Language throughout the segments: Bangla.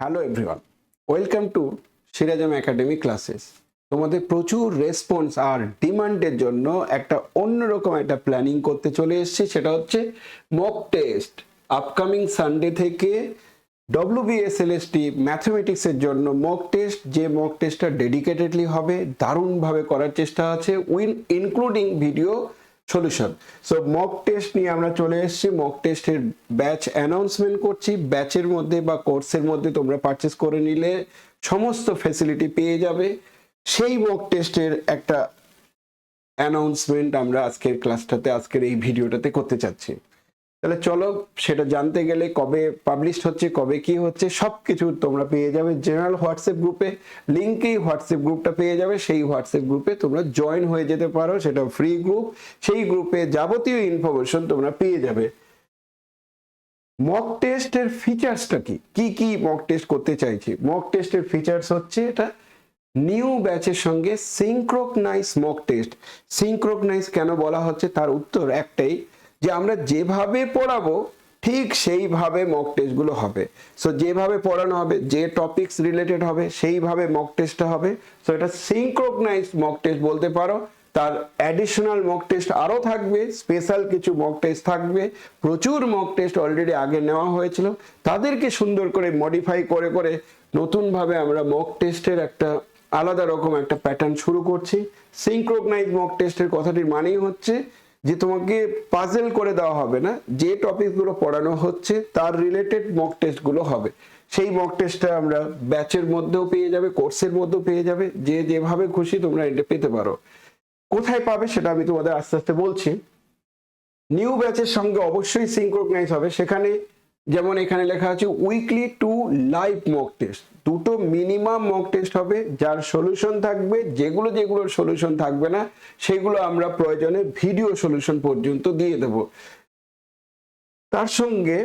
Hello everyone welcome to Sirajam academy classes তোমাদের প্রচুর রেসপন্স আর ডিমান্ডের জন্য একটা অন্যরকম একটা প্ল্যানিং করতে চলে এসেছি, সেটা হচ্ছে মক টেস্ট আপকামিং সানডে থেকে ডব্লিউবিএসএলএসটি ম্যাথমেটিক্সের জন্য মক টেস্ট যে মক টেস্টটা ডেডিকেটেডলি হবে, দারুণভাবে করার চেষ্টা আছে win including video solution so mock test নিয়ে আমরা চলে এসেছি। মক টেস্টের ব্যাচ অ্যানাউন্সমেন্ট করছি। ব্যাচের মধ্যে বা কোর্সের মধ্যে তোমরা পারচেস করে নিলে সমস্ত ফ্যাসিলিটি পেয়ে যাবে। সেই মক টেস্টের একটা অ্যানাউন্সমেন্ট আমরা আজকের ক্লাসটাতে আজকের এই ভিডিওটাতে করতে চাচ্ছি। তাহলে চলো, সেটা জানতে গেলে কবে পাবলিশ হচ্ছে, কবে কি হচ্ছে সব কিছু তোমরা পেয়ে যাবে জেনারেল হোয়াটসঅ্যাপ গ্রুপে লিঙ্কেই হোয়াটসঅ্যাপ গ্রুপটা পেয়ে যাবে, সেই হোয়াটসঅ্যাপ গ্রুপে তোমরা জয়েন হয়ে যেতে পারো, সেটা ফ্রি গ্রুপ সেই গ্রুপে যাবতীয় ইনফরমেশন তোমরা পেয়ে যাবে। মক টেস্টের ফিচার্সটা কি? কি কি মক টেস্ট করতে চাইছি? মক টেস্টের ফিচার্স হচ্ছে এটা নিউ ব্যাচের সঙ্গে সিঙ্ক্রোকনাইজ মক টেস্ট সিঙ্ক্রোকনাইজ কেন বলা হচ্ছে? তার উত্তর একটাই যে আমরা যেভাবে পড়াবো, ঠিক সেইভাবে মক টেস্টগুলো হবে। সো যেভাবে পড়ানো হবে, যে টপিকস রিলেটেড হবে, সেইভাবে মক টেস্টটা হবে। সো এটা সিঙ্ক্রোকনাইজ মক টেস্ট বলতে পারো। তার অ্যাডিশনাল মক টেস্ট আরও থাকবে স্পেশাল কিছু মক টেস্ট থাকবে। প্রচুর মক টেস্ট অলরেডি আগে নেওয়া হয়েছিল। তাদেরকে সুন্দর করে মডিফাই করে করে নতুনভাবে আমরা মক টেস্টের একটা আলাদা রকম একটা প্যাটার্ন শুরু করছি। সিঙ্ক্রোগনাইজ মক টেস্টের কথাটির মানেই হচ্ছে যে তোমাকে পাজেল করে দেওয়া হবে না, যে টপিকগুলো পড়ানো হচ্ছে তার রিলেটেড মক টেস্টগুলো হবে। সেই মক টেস্টটা আমরা ব্যাচের মধ্যেও পেয়ে যাবে কোর্সের মধ্যেও পেয়ে যাবে, যে যেভাবে খুশি তোমরা এটা পেতে পারো। কোথায় পাবে সেটা আমি তোমাদের আস্তে আস্তে বলছি। নিউ ব্যাচের সঙ্গে অবশ্যই সিঙ্ক্রোনাইজ হবে। সেখানে যেমন এখানে লেখা আছে weekly two live mock test দুটো মিনিমাম মক টেস্ট হবে, যার সলিউশন থাকবে, যেগুলো যেগুলোর সলিউশন থাকবে না, সেগুলো আমরা প্রয়োজনে ভিডিও সলিউশন পর্যন্ত দিয়ে দেব। তার সঙ্গে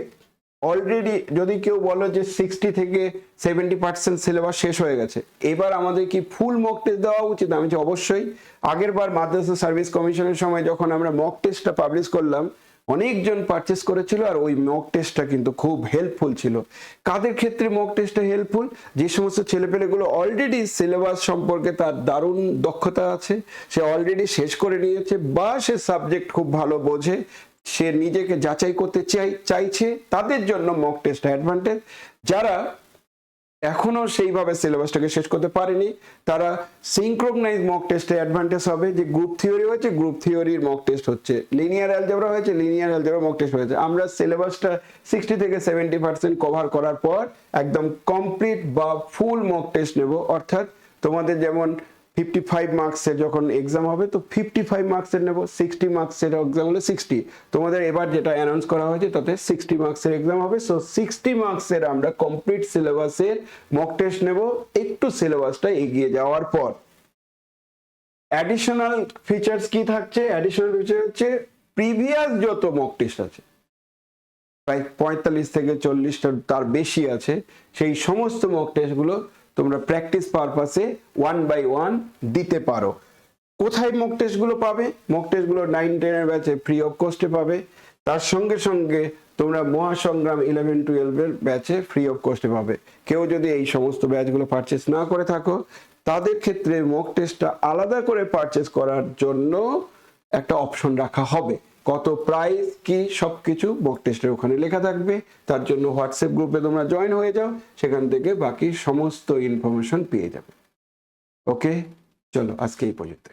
অলরেডি যদি কেউ বলো যে সিক্সটি থেকে সেভেন্টি পার্সেন্ট সিলেবাস শেষ হয়ে গেছে, এবার আমাদের কি ফুল মক টেস্ট দেওয়া উচিত? আমি অবশ্যই আগের বার মাদ্রাসা সার্ভিস কমিশনের সময় যখন আমরা মক টেস্টটা পাবলিশ করলাম অনেকজন পারচেস করেছিল আর ওই মক টেস্টটা কিন্তু খুব হেল্পফুল ছিল। কাদের ক্ষেত্রে মক টেস্টটা হেল্পফুল যে সমস্ত ছেলেপেলেগুলো অলরেডি সিলেবাস সম্পর্কে তার দারুণ দক্ষতা আছে, সে অলরেডি শেষ করে নিয়েছে বা সে সাবজেক্ট খুব ভালো বোঝে, সে নিজেকে যাচাই করতে চাই, চাইছে, তাদের জন্য মক টেস্ট অ্যাডভান্টেজ যারা এখনও সেইভাবে সিলেবাসটাকে শেষ করতে পারেনি। তারা সিঙ্ক্রোগনাইজ মক টেস্টে অ্যাডভান্টেজ হবে যে গ্রুপ থিওরি হয়েছে গ্রুপ থিওরির মক টেস্ট হচ্ছে। লিনিয়ার অ্যালজেব্রা হয়েছে লিনিয়ার অ্যালজেব্রা মক টেস্ট হয়েছে। আমরা সিলেবাসটা সিক্সটি থেকে সেভেন্টি পার্সেন্ট কভার করার পর একদম কমপ্লিট বা ফুল মক টেস্ট নেব। অর্থাৎ তোমাদের যেমন ফিফটি ফাইভ মার্কসের যখন এক্সাম হবে, তো ফিফটি ফাইভ মার্কসের নেব সিক্সটি মার্কসের এক্সাম হলে সিক্সটি তোমাদের এবার যেটা অ্যানাউন্স করা হয়েছে, তাতে সিক্সটি মার্কসের এক্সাম হবে। সো সিক্সটি মার্কসের আমরা কমপ্লিট সিলেবাসের মক টেস্ট নেব। একটু সিলেবাসটা এগিয়ে যাওয়ার পর। অ্যাডিশনাল ফিচার্স কি থাকছে? অ্যাডিশনাল ফিচার হচ্ছে প্রিভিয়াস যত মক টেস্ট আছে, প্রায় পঁয়তাল্লিশ থেকে চল্লিশটা তার বেশি আছে, সেই সমস্ত মক টেস্টগুলো তোমরা প্র্যাকটিস পারপাসে ওয়ান বাই ওয়ান দিতে পারো। কোথায় মক টেস্টগুলো পাবে? মক টেস্টগুলো নাইন টেনের ব্যাচে ফ্রি অফ কস্টে পাবে। তার সঙ্গে সঙ্গে তোমরা মহাসংগ্রাম ইলেভেন টুয়েলভের ব্যাচে ফ্রি অফ কস্টে পাবে। কেউ যদি এই সমস্ত ব্যাচগুলো পারচেস না করে থাকো, তাদের ক্ষেত্রে মক টেস্টটা আলাদা করে পারচেস করার জন্য একটা অপশন রাখা হবে। কত প্রাইস কি সব কিছু বুক টেস্টের ওখানে লেখা থাকবে। তার জন্য হোয়াটসঅ্যাপ গ্রুপে তোমরা জয়েন হয়ে যাও, সেখান থেকে বাকি সমস্ত ইনফরমেশন পেয়ে যাবে। ওকে চলো, আজকে এই পর্যন্ত